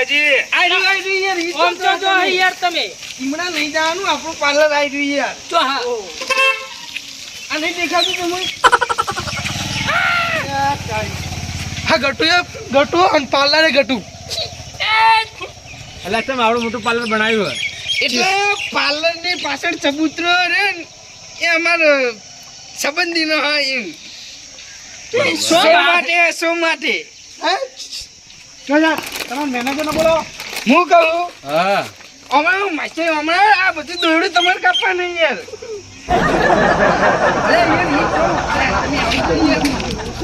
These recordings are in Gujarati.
અલ્યા આઈ જેટલું આગું હોય જી આ રહ્યું, આ રહ્યું યાર, ઈ તો જો યાર તમે. ઈમણા લઈ જવાનું આપણું પાર્લર આવી રહ્યું યાર. તો હા. અને દેખાતું તમે હા ગટુ યાર ગટુ અને પાર્લર એ ગટુ. અલ્યા તમે આવડું મોટું પાર્લર બનાવ્યું હોય. એટલે પાર્લરની પાછળ ચબૂતરો રે એ અમાર સંબંધીનો હા એમ. શો માટે શો માટે? હું? કહું? હા. હમણાં માસે હમણાં આ બધું દોરડું તમારે કાપવા નહીં યાર.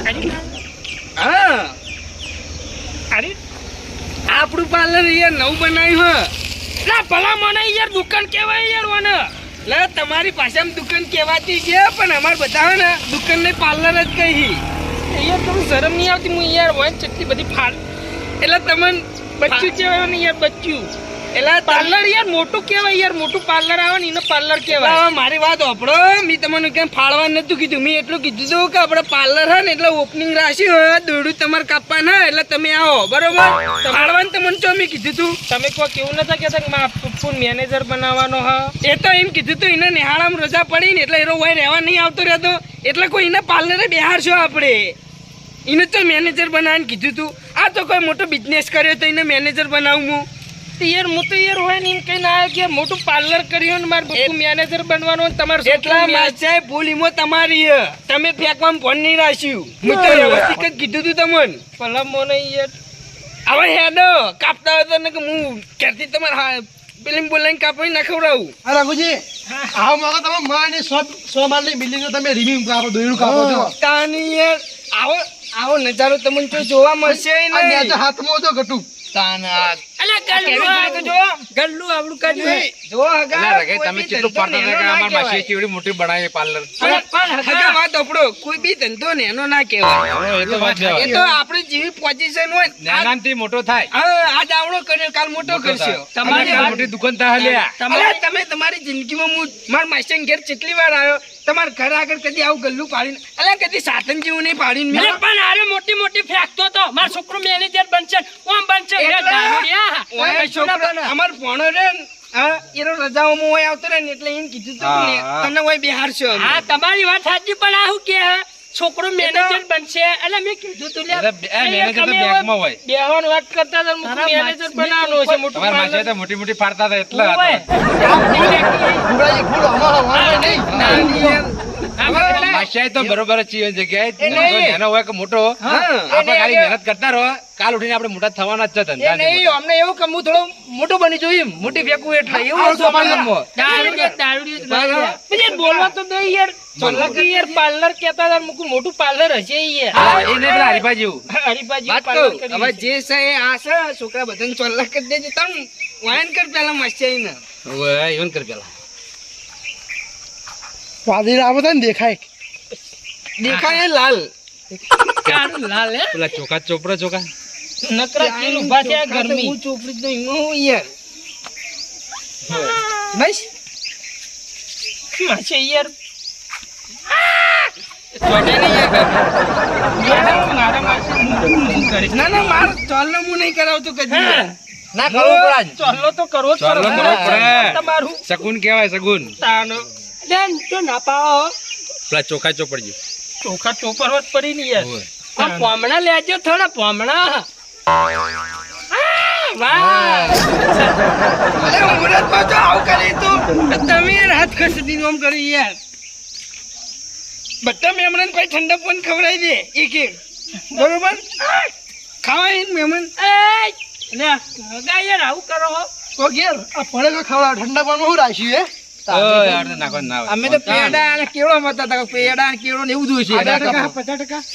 અરે. હા. આપણું પાર્લર યાર નવું બનાવ્યું હ. ના ભલા મને યાર દુકાન કેવાય યાર મને. લે તમારી પાસે દુકાન કહેવાતી છે પણ અમારે બધા હે ને દુકાન ને પાર્લર જ કહી. યાર તમને શરમ નહીં આવતી હું યાર હોય ચટલી બધી ફાળ એટલે તમને બચ્ચું કહેવાય ને યાર બચ્ચું. એટલે પાર્લર યાર મોટું કહેવાય યાર મોટું પાર્લર આવે ને એને પાર્લર કહેવાય. મારી વાત આપણો મેં તમને કેમ ફાળવા નતું કીધું. મેં એટલું કીધું હતું કે આપણે પાર્લર હે ને એટલે ઓપનિંગ રાખ્યું હોય દોડું તમારે કાપવાના એટલે તમે આવો. બરોબર? ફાળવાનું તમને તો મેં કીધું હતું તમે કોઈ કેવું નતા કહેતા કે મારા ફૂફૂન મેનેજર બનાવવાનો હા? એ તો એમ કીધું હતું એને નિહાળામાં રજા પડી ને એટલે એનો હોય રહેવા નહીં આવતો રહેતો. એટલે કોઈ એને પાર્લરે બેહારશો આપણે. એને તો મેનેજર બનાવીને કીધું હતું આ તો કોઈ મોટો બિઝનેસ કર્યો તો એને મેનેજર બનાવું હું. તો યાર હું તો યાર હોય ને એમ કહીને આવ્યો કે મોટું પાર્લર કર્યું ને મારે બધું મેનેજર બનવાનું તમારે એટલા માચાએ ભૂલ ઈમો તમારી હે. તમે ફેંકવામાં ફોન નહીં રાખ્યું. હું તો વ્યવસ્થિત કીધું હતું તમને. ભલા નહીં યાર. હવે હેડો. કાપતા હતા ને કે હું ક્યારથી તમારે હા પેલી બોલાઈને કાપી ના ખવડાવું. હા રઘુજી. હા મોકો તમે માની સો સો માલની બિલ્ડિંગ તમે રિવ્યુ કાપો દોયડું કાપો છો તાની યાર. આવો. આવો નજારો તમને તો જોવા મળશે નહીં. નેચે હાથમાં જો ગટુ અલા કેવી જો ગલ્લું આવડું કાઢ્યું જો હગા અલ્યા રઘે તમે કેટલું ધંધો પાડતા હતા ના અમાર માસીએ કહેવાય. મોટી બનાવી પાર્લર? પણ હગા હગા વાત આપણો કોઈ બી ધંધો નેનો ના કહેવાય. એ તો વાત છે. એ તો આપણે જેવી પોઝિશન હોય આજ- નાનાથી મોટો થાય. આજ આવડો કર્યો કાલ મોટો કરશો. તમારી મોટી દુકાન થાય લ્યા. તમે તમારી જિંદગીમાં હું મારા માસ્ટર ઘેર કેટલી વાર આવ્યો? તમારા ઘર આગળ કદી આવું ગલ્લું પાડીને અલે કદી સાધન જેવું નહીં પાડીને મેં પણ આરે મોટી મોટી ફેંકતો તો. મારો છોકરો મેનેજર બનશે. ઓમ બનશે? એ ઓય છોકરો, અમાર ભણો રે હા, એનો રજાઓમાં ઓય આવતો રહે ને એટલે એને કીધું તમને. તને ઓય બેહારશો અમે. હા તમારી વાત સાચી પણ આ શું કે છોકરો મેનેજર બનશે એટલે મેં કીધું તું લે મેનેજર તો બેંકમાં હોય. બેહવાની વાત કરતા તો મેનેજર બનાવવાનો છે મોટું તમારા માસીએ તો મોટી મોટી પાડતા હતા એટલે ઓય. માસીએ તો બરોબર જ છે જગ્યાએ. એ નહીં. કોઈ નાનો હોય કે મોટો આપણે ખાલી મહેનત કરતા રહો. કાલ ઉઠીને આપણે મોટા થવાના જ છે ધંધા નહીં, અમને એવું કે હું થોડો મોટો બની જોઈ મોટી ફેંકું એટલે એવું અમારા બોલવા તો દે યાર. કે યાર પાર્લર કેતા હતા મૂકું મોટું પાર્લર હશે યાર. એને પેલા હરીફા હરીફાજી પાર્લર કહું, હવે જે છે એ આ છે છોકરા બધાને ચોલ્લા કરી દેજે. તમ વાયન કર પેલા ને even કર પેલા. વાદળી આ બધા ને દેખાય. દેખાય લાલ. લાલ હે? પેલા ચોપડા ચોખા. નકરા ચીલ ઊભા છે આ ગરમી હું ચોપડી તો હું યાર બસ. શું છે મારા ના ના માર ચોલનો હું નહીં કરાવતો કદી. ના કરવું પડે જ. તો કરવો જ પડે. તમારું શકુન કહેવાય શકુન. તાનો. લેન તો ના પાવો પેલા ચોખા ચોપડજો. ચોખા ચોપરવા જ પડી ને યાર. આ પોમણા લેજો થોડા પોમણા. વાહ. અરે મુરતમાં તો આવું કરી તું. તમે હાથ ખસી આમ કરી યાર. બધા મહેમાન ભાઈ ઠંડા પણ ખવડાવી દે એક એક. બરોબર? ખાવાય ને મહેમાન. આવું કરો ઘેર આ પડે ખવડાવ ઠંડા પણ હું રાખ્યું હે? ઓય, યાર, તો. નાખવાનું ના અમે તો પેડા અને કેળો મતા હતા પેડા અને કેળો ને એવું જોયું છે.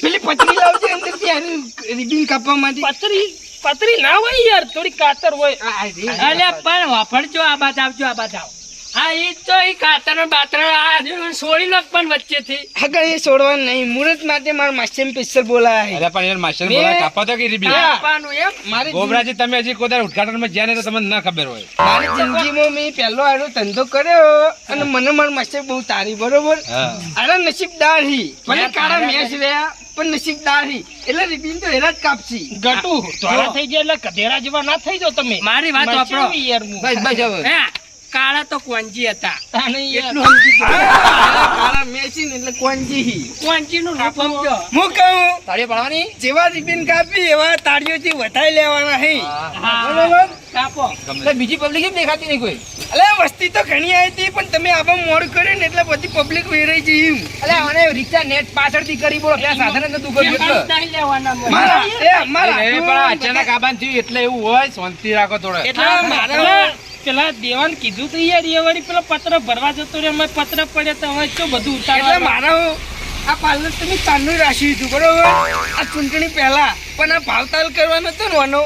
પેલી પતરી લાવજે અંદર ત્યાં રિબીન કાપવા માટે પતરી પતરી ના હોય યાર થોડી કાતર હોય. આ, આ રી. અલ્યા પણ વાપરજો આ બાજ આવજો આ બાજ આવ. હા એ તો એ કાતર બાતર આ છોડી નાખ પણ વચ્ચેથી. હગા એ છોડવાનું નહીં મુહૂર્ત માટે મારા માસ્ટર સ્પેશિયલ બોલાયા. અરે પણ યાર માસ્ટર બોલાય કાપા તો કે રીબી હા. એમ. મારી ગોબરાજી તમે હજી કોઈ દાડો જ્યાં ને તો તમને ના ખબર હોય. મારી જિંદગીમાં મેં પહેલો આનો ધંધો કર્યો અને મને મારા માસ્ટર બહુ તારી બરોબર. અરે નસીબદાર હી. કાળા મેચ રહ્યા પણ નસીબ હી. એટલે રિબીન તો એના જ કાપશી. ગટુ. ધોળા થઈ જાય એટલે કધેરા જેવા ના થઈ જાવ તમે. મારી વાત વાપરો. યાર બસ બસ હવે. હે, કાળા તો કોંજી હતા. એટલું સમજી કાળા કાળા એટલે કોંજી કોંજીનું રૂપ સમજો. હું કહું? તાળીઓ પાડવાની? જેવા રિબીન કાપી એવા તાળીઓથી વધાઈ લેવાના હે. બરોબર? કાપો. એટલે બીજી પબ્લિક કેમ દેખાતી નહીં કોઈ? અલે વસ્તી તો ઘણી આવી હતી પણ તમે આમાં મોડ કર્યું ને એટલે બધી પબ્લિક વેરાઈ જઈ એમ. એટલે મને રિક્ષા નેટ પાછળથી કરી બોલો ત્યાં સાધન જ નતું કર્યું એટલે. અચાનક આબાન થયું એટલે એવું હોય શાંતિ રાખો થોડા. એટલે મારા પેલા- દેવાન કીધું તો યાર એ વળી પેલો પત્ર ભરવા જતો રહ્યો અમે પત્ર પડ્યા તો હવે શું બધું એટલે ઉતારવા મારા આ પાર્લર તમે તારનું રાખી દીધું બરોબર? આ ચૂંટણી પહેલા પણ આ ભાવતાલ કરવાનો હતો ને આનો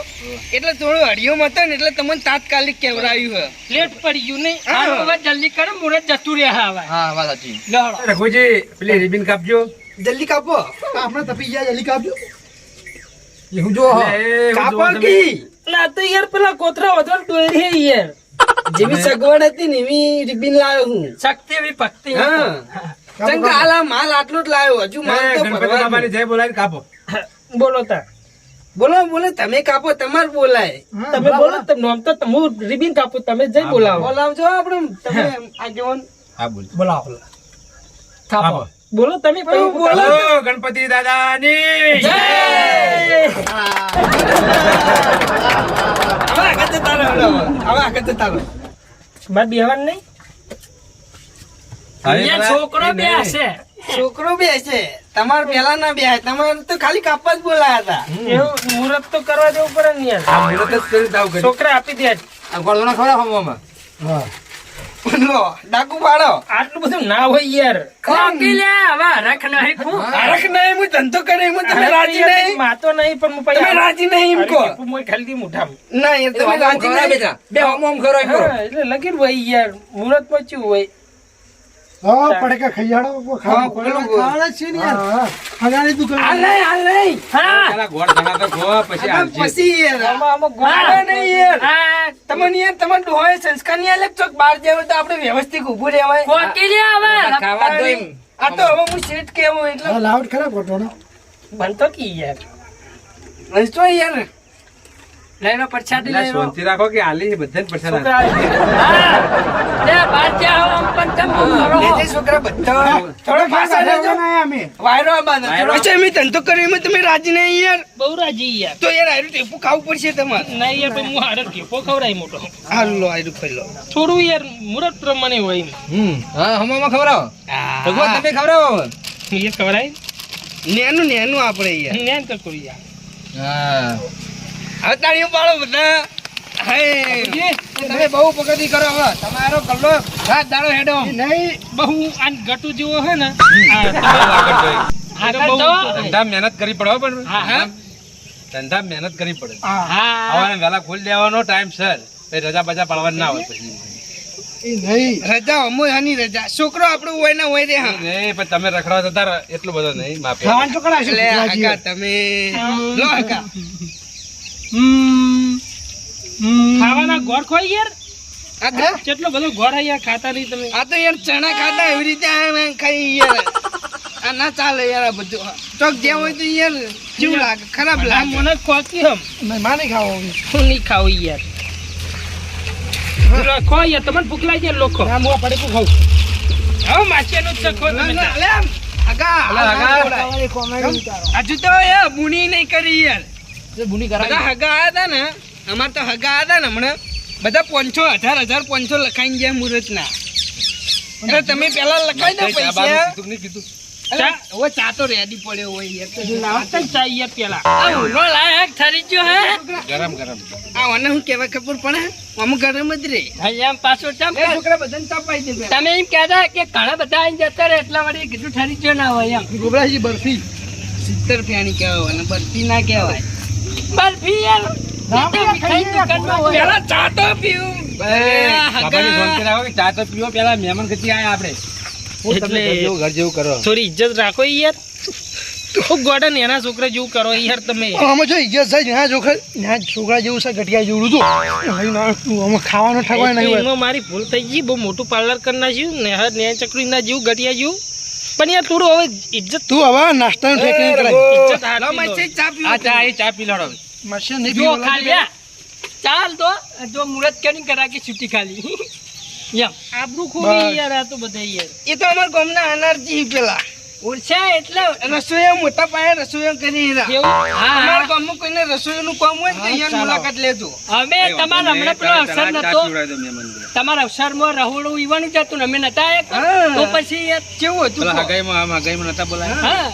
એટલે થોડો હડિયો હતો ને એટલે તમને તાત્કાલિક કેવરાયું હે. લેટ પડી ગયું હવે જલ્દી કરો મુરત જતું રહ્યા હવે. હા વાત સાચી. રઘુજી પેલી રિબિન કાપજો. જલ્દી કાપો. આપણે તપી ગયા જલ્દી કાપજો. એ હું જો કાપો કી? ના તો યાર પેલા કોતરા વધારે ડોયરી હે યાર. જેવી સગવડ હતી ને એવી રિબિન લાવ્યો હું. શક્તિ એવી ભક્તિ હા. ચંગા માલ આટલો જ લાવ્યો હજુ માલ તો જય બોલાય કાપો. બોલો તા. બોલો બોલો તમે કાપો તમારે બોલાય. તમે બોલો તમે આમ તો હું રિબિન કાપો તમે જઈ બોલાવો. બોલાવજો આપણે તમે આગેવાન. હા બોલ. બોલાવો કાપો. બોલો તમે પણ બોલો. ગણપતિ દાદાની. હવે આગળ જતા રહો હવે આગળ જતા રહો મારે બેહવાન નહીં? અહીંયા છોકરો બે હશે છોકરો બે છે. તમાર પેલા ના બે તમારે તો ખાલી કાપવા જ બોલાયા હતા. એવું મુહૂર્ત તો કરવા જવું પડે ને યાર. મુહૂર્ત જ કરી છોકરા આપી દે. આ ગોળો ખરા હવામાં લો ડાકુ પાડો. આટલું બધું ના હોય યાર. કોકી લે હવે રખ નહીં ફૂ. રખ નહીં હું ધંધો કરે એમ તમે રાજી નહીં. માતો નહીં પણ હું તમે રાજી નહીં એમ કહો. હું ખાલી મુઠામ. ના યાર તમે રાજી નહીં. બે ઓમ ઓમ કરો એટલે લગીર ભાઈ યાર. મુરત પચ્યું હોય. હા પડકા ખૈયાડો હા, પેલું જ છે ને યાર. હગાની દુકાન હાલ નહીં હાલ નહીં. હા. પેલા ગોળ ધણા તો ખો પછી આ પછી યાર. આમાં આમાં ગોળ નહીં યાર હા, તમને યાર તમારે ડોહાએ સંસ્કાર નહીં આલે ચોક બહાર જાય તો આપણે વ્યવસ્થિત ઊભું રહેવાય. કોકી લે હવે. ખાવા દો આ તો હવે હું શેઠ કેવું એટલે ખરાબ ગોઠવાનો બનતો કી યાર? યાર. લઈ લો પ્રસાદી લઈ લો શાંતિ રાખો કે હાલી બધાને પ્રસાદ ના. હા. લે બહાર જાઓ આમ પણ તમ કરો. એ જે છોકરા બધા. થોડો પાછા રહેજો અમે વાયરો આ બાંધો. અચ્છા એમ ધંધો કરી એમાં તમે રાજી નહીં યાર? બહુ રાજી યાર. તો યાર આયરું ટેપો ખાવું પડશે તમારે. નહીં યાર પણ હું હારે ટેપો ખવરાય મોટો. હાલ લો આયરું ખાઈ લો. થોડું યાર મુરત પ્રમાણે હોય. હમ. હા હમામાં ખવરાવો ભગવાન તમે ખવરાવો એ ખવરાય નેનું નેનું આપણે યાર. નેન તો કરી યાર. હા. તાળીઓ પાડો બધા. હે તમે બહુ પ્રગતિ કરો હવે. તમારો રાત દાડો હેડો. નહીં. બહુ આ ગટુ જેવો હે ને. ધંધા મહેનત કરી પડે પણ. ધંધા મહેનત કરી પડે. હા. હવારે વહેલા ખોલી દેવાનો ટાઈમ સર રજા બજા પાડવાની ના હોય પછી. રજા અમો હાની રજા. છોકરો આપણું હોય ના હોય રે હા. નહીં પણ તમે રખડવા જતા એટલું બધો નહીં માફી ખાવાનું તો કરાશે તમે લો હકા ખાવાના ગોળ ખોઈ યાર આગ્રા કેટલો બધો ગોળ યાર ખાતા નહીં તમે. આ તો યાર ચણા ખાતા એવી રીતે આમ આમ ખાઈ યાર. આ ના ચાલે યાર આ બધું. ચોક જે હોય તો યાર કેવું લાગે? ખરાબ લાગે. મને ખોકી હમ. માને ખાવો હું નહીં ખાવું યાર. ખો યાર તમને ભૂખ લાગી જાય લોકો. હા મોં પડે ખાવ હવે માછીનું જ ખો તમે. આ. હજુ તો યાર બુની નહીં કરી યાર. ભૂની બધા હગા આયા હતા ને અમાર તો હગા આયા હતા ને હમણાં. બધા પાંચસો હજાર હજાર પાંચસો લખાઈ ગયા મુહૂર્ત ના એટલે તમે પેલા લખાઈ દો પૈસા. કીધું કીધું. હવે ચા તો રેડી પડ્યો હોય લાવતા જ પેલા આ ઊંડો લાયક ઠરી ગયો હે. ગરમ ગરમ. આ મને હું કેવા ખબર પડે? અમુક ગરમ જ રે. અહીંયા પાછો ચમ છોકરા બધાને તપાઈ દે તમે એમ કહેતા કે ઘણા બધા આઈને જતા રહે એટલા વળી કીધું ઠરી ગયો ના હોય એમ. ગોબરાજી બરફી. સિત્તેર ફેણી કહેવાય અને બરફી ના કહેવાય. બરફી યાર તો. પેલા ચા તો પીવું રાખો ચા તો પીવો પેલા મહેમાન કતી આયા આપણે. હું તમને એટલે- ઘર જેવું ઘર જેવું કરો. થોડી ઇજ્જત રાખો યાર. ખૂબ ગોડા ને એના છોકરા જેવું કરો યાર તમે. આમાં જો ઇજ્જત છે ના જોખર ના છોકરા જેવું છે ગઠિયા જેવું આમાં ખાવાનું નહીં એમાં મારી ભૂલ થઈ ગઈ બહુ મોટું પાર્લર કરી નાખ્યું ને હા ને ચકડી ના જેવું ગટિયા જેવું. પણ યાર થોડું હવે ઇજ્જત તું હવે નાસ્તા નું નહીં કરાય ઇજ્જત લો. લો. ચા પી આ ચા એ ચા પી લડો મશીન નહીં જો ખાલી ચાલ તો જો મુરત કરી કરા કે છૂટી ખાલી. યા આબરૂ ખોવી યાર આ તો બધા યાર. એ તો અમારા ગામના અનારજી પેલા. ઓળખ્યા એટલે રસોઈયા મોટા પાયે રસોઈયા કરી અમારા. ગામમાં કોઈને રસોઈનું કામ હોય ને તો અહીંયા મુલાકાત લેજો. અમે તમારા હમણાં પેલો અવસર નતો. તમારા અવસરમાં રહોડું ઈવાનું જતું અમે નતા તો પછી કેવું હતું? હગાઈમાં આમ હગાઈમાં નતા બોલાય? હા.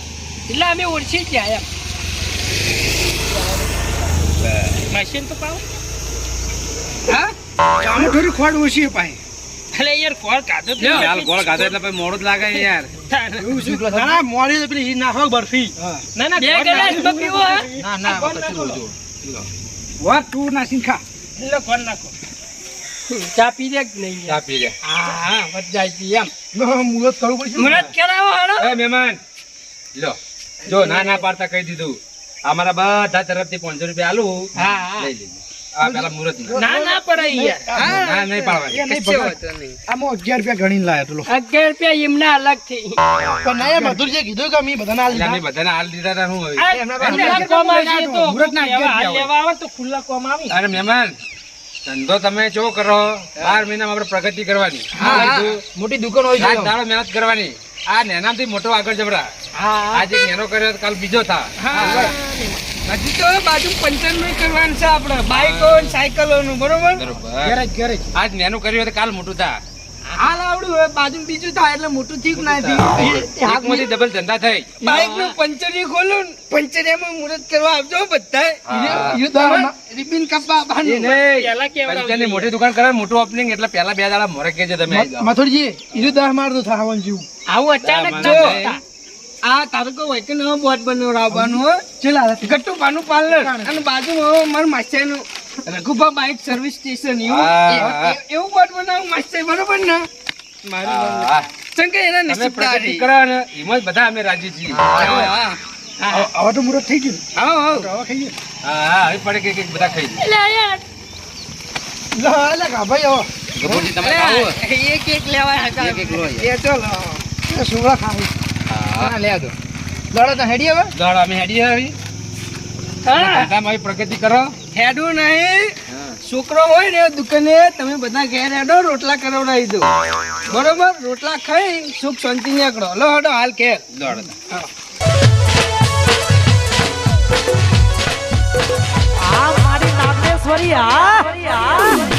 એટલે અમે ઓળખી જ ગયા એમ. મશીન તો પાવ હા? આમાં થોડી ખોડ ઓછી પાય એટલે યાર તો હાલ ગોળ ખાધો એટલે પછી મોડું જ લાગે યાર. ના ના મોડી તો પેલી નાખો બરફી. ના ના બે કોણ તો પીવો ના ના પછી? રોજો વાત તું નાસી ખા લો કોણ નાખો? ચા પી દે કે નહીં? ચા પી દે. હા હા બધા જી એમ. મુહૂર્ત કરવું પડશે મુરત કરાવો હાલો એ મહેમાન લો. જો ના ના પાડતા કહી દીધું. અમારા બધા તરફથી પાંચસો રૂપિયા આલું. હા. લઈ મુહૂર્ત ના ના પડે યાર. ના નહીં પાડવાની. કશો વાંધો નહીં. આમાં અગિયાર રૂપિયા ગણીને લાયા તું લો. અગિયાર રૂપિયા એમના અલગથી. પણ ના યાર મધુરજીએ કીધું કે અમે બધાને હાલ દીધા. બધાને હાલ દીધા તા શું હવે? આ એમના ખુલ્લા પાસે કોમ આવીએ તો મુહૂર્તના કોક અગિયાર લેવા આવે તો ખુલ્લા કોમ આવી. અરે મહેમાન ધંધો તમે ચો કરો બાર મહિનામાં આપણે પ્રગતિ કરવાની. મોટી દુકાન હોય છે દાડો મહેનત કરવાની. આ નેનાથી મોટો આગળ જબરા. હા આજે નેનો કર્યો કાલ બીજો થા. હજી તો બાજુ પંચરનું કરવાનું છે આપડે. બાઈકો સાયકલો નું બરોબર? ગેરેજ ગેરેજ આજ નેનું કર્યું તો કાલ મોટું થા. હાલ આવડું હવે બાજુ બીજું થાય એટલે મોટું ઠીક ના થયું? ડબલ ધંધા થઈ. બાઈકનું પંચરી ખોલું પંચરિયામાં મુહૂર્ત કરવા આવજો બધા. રિબિન કપા. પંચરની મોટી દુકાન કરે મોટું ઓપનિંગ એટલે પહેલા બે દાડા મોરે કેજો તમે મથુરજી ઈરું દસ માર તો થવાનું જેવું. આવું અચાનક જો આ તારો કો હોય કે ન બોટ બનાવવાનું હો ચેલા? ગટ્ટુ પાનું પાર્લર અને બાજુમાં મારા માસ્ટરનું રઘુભા બાઇક સર્વિસ સ્ટેશન એવું હા, હા. બોટ બનાવું માસ્ટર બરોબર ને મારું હા. ચંકે એના નસીબ તારી. કરો ને એમાં બધા અમે રાજી છીએ હા, હા હા. હવે તો મુરત થઈ ગયું હા, હા. હવે ગયું હા હવે પડે કે કે બધા ખાઈ યાર લા લા ભાઈ હવે તમે એક એક લેવાય હતા. એક એક લો યાર. એ ચલો એ સુવડા ખાવી હા લે દો દોડો તો હેડી હવે. દોડ અમે હેડી આવી. હા. ધંધામાં પ્રગતિ કરો. હેડું નહીં. છોકરો હોય ને દુકાને તમે બધા ઘેર હેડો રોટલા કરાવડાવી દો. બરોબર? રોટલા ખાઈ સુખ શાંતિ નીકળો. લો હેડો હાલ કે દોડ આ મારી નાગેશ્વરી આ